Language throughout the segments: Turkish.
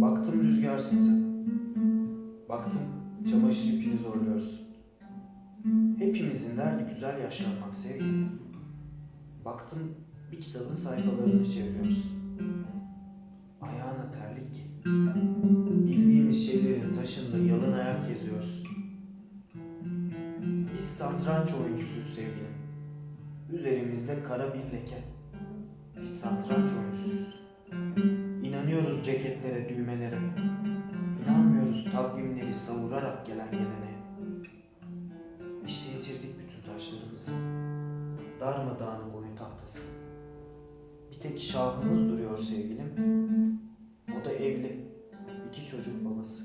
Baktım rüzgarsın sen. Baktım çamaşır ipini zorluyorsun. Hepimizin derdi güzel yaşlanmak sevgilim. Baktım bir kitabın sayfalarını çeviriyorsun. Ayağına terlik giy. Bildiğimiz şeylerin taşında yalın ayak geziyorsun. Biz satranç oyuncusuyuz sevgilim. Üzerimizde kara bir leke. Biz satranç oyuncusuyuz. İnanıyoruz ceketlere, düğmelere. İnanmıyoruz takvimleri savurarak gelen geleneğe. İşte yitirdik bütün taşlarımızı. Darmadağınık oyun tahtası. Bir tek şahımız duruyor sevgilim. O da evli. iki çocuk babası.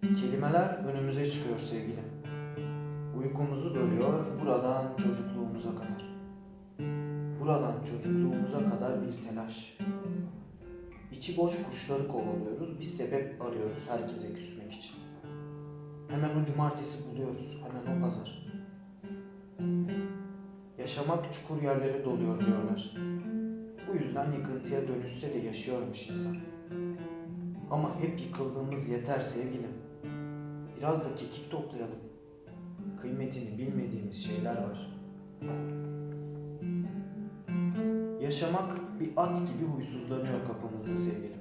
Kelimeler önümüze çıkıyor sevgilim. Uykumuzu bölüyor buradan çocukluğumuza kadar. Buradan çocukluğumuza kadar bir telaş. İçi boş kuşları kovalıyoruz, bir sebep arıyoruz herkese küsmek için. Hemen o cumartesi buluyoruz, hemen o pazar. Yaşamak çukur yerlere doluyor diyorlar. Bu yüzden yıkıntıya dönüşse de yaşıyormuş insan. Ama hep yıkıldığımız yeter sevgilim. Biraz da kekik toplayalım. Kıymetini bilmediğimiz şeyler var. Yaşamak bir at gibi huysuzlanıyor kapımızda sevgilim.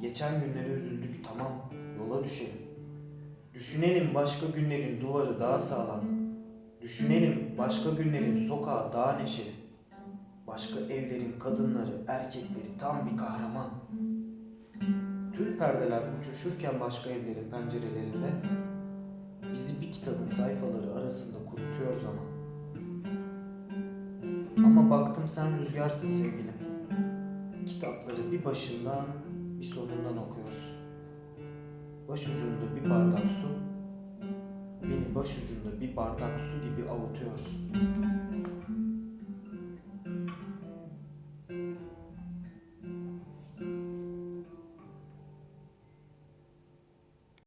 Geçen günlere üzüldük tamam, yola düşelim. Düşünelim başka günlerin duvarı daha sağlam. Düşünelim başka günlerin sokağı daha neşeli. Başka evlerin kadınları, erkekleri tam bir kahraman. Tül perdeler uçuşurken başka evlerin pencerelerinde bizi bir kitabın sayfaları arasında kurutuyor zaman. Ama baktım sen rüzgarsın sevgilim. Kitapları bir başından bir sonundan okuyorsun. Başucunda bir bardak su, beni başucunda bir bardak su gibi avutuyorsun.